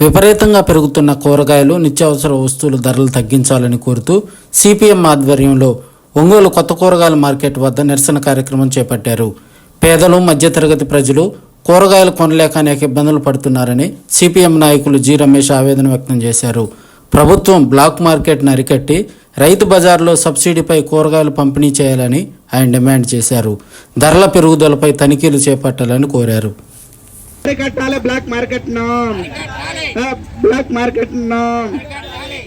విపరీతంగా పెరుగుతున్న కూరగాయలు నిత్యావసర వస్తువుల ధరలు తగ్గించాలని కోరుతూ సిపిఎం ఆధ్వర్యంలో ఒంగోలు కొత్త కూరగాయల మార్కెట్ వద్ద నిరసన కార్యక్రమం చేపట్టారు. పేదలు మధ్యతరగతి ప్రజలు కూరగాయలు కొనలేక అనేక ఇబ్బందులు పడుతున్నారని సిపిఎం నాయకులు జి రమేష్ ఆవేదన వ్యక్తం చేశారు. ప్రభుత్వం బ్లాక్ మార్కెట్ను అరికట్టి రైతు బజార్లో సబ్సిడీపై కూరగాయలు పంపిణీ చేయాలని ఆయన డిమాండ్ చేశారు. ధరల పెరుగుదలపై తనిఖీలు చేపట్టాలని కోరారు. కట్టాలి బ్లాక్ మార్కెట్ బ్లాక్ మార్కెట్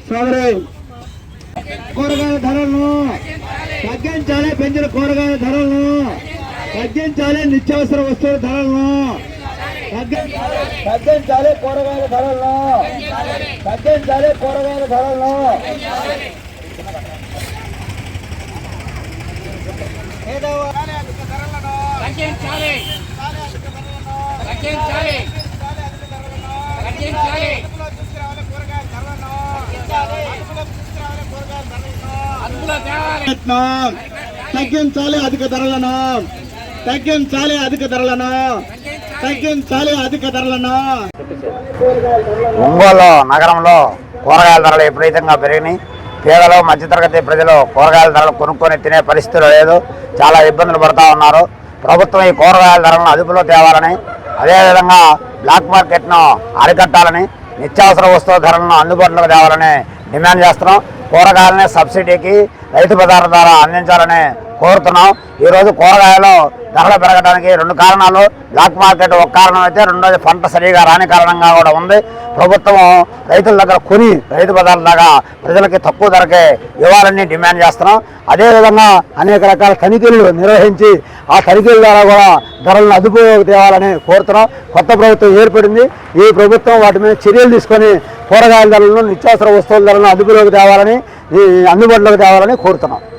సోదరి కూరగాయల ధరలను తగ్గించాలి పెంచిన కూరగాయల ధరలను తగ్గించాలి నిత్యావసర వస్తువుల ధరలను తగ్గి- తగ్గించాలి కూరగాయల ధరలను తగ్గించాలి కూరగాయల ధరలను తగ్గించాలి. తగ్గించాలి. తగ్గించాలి తగ్గించాలి అధిక ధరలను తగ్గించాలి అధిక ధరలను తగ్గించాలి అధిక ధరలను ఒంగోలు నగరంలో కూరగాయల ధరలు విపరీతంగా పెరిగినాయి. పేదలు మధ్యతరగతి ప్రజలు కూరగాయల ధరలు కొనుక్కొని తినే పరిస్థితులు లేదు. చాలా ఇబ్బందులు పడతా ఉన్నారు. ప్రభుత్వం ఈ కూరగాయల ధరలను అదుపులో తేవాలని అదేవిధంగా బ్లాక్ మార్కెట్ను అరికట్టాలని నిత్యావసర వస్తువుల ధరలను అందుబాటులోకి తేవాలని డిమాండ్ చేస్తున్నాం. కూరగాయలని సబ్సిడీకి రైతు బజార్ ద్వారా అందించాలని కోరుతున్నాం. ఈరోజు కూరగాయలు ధరలు పెరగడానికి రెండు కారణాలు. బ్లాక్ మార్కెట్ ఒక కారణం అయితే రెండోది పంట సరిగా రాని కారణంగా కూడా ఉంది. ప్రభుత్వం రైతుల దగ్గర కొని రైతు బజార్ల దాకా ప్రజలకి తక్కువ ధరకే ఇవ్వాలని డిమాండ్ చేస్తున్నాం. అదేవిధంగా అనేక రకాల తనిఖీలు నిర్వహించి ఆ తనిఖీల ద్వారా కూడా ధరలను అదుపులోకి తేవాలని కోరుతున్నాం. కొత్త ప్రభుత్వం ఏర్పడింది. ఈ ప్రభుత్వం వాటి మీద చర్యలు తీసుకొని కూరగాయల ధరలను నిత్యావసర వస్తువుల ధరలను అదుపులోకి తేవాలని అందుబాటులోకి తేవాలని కోరుతున్నాం.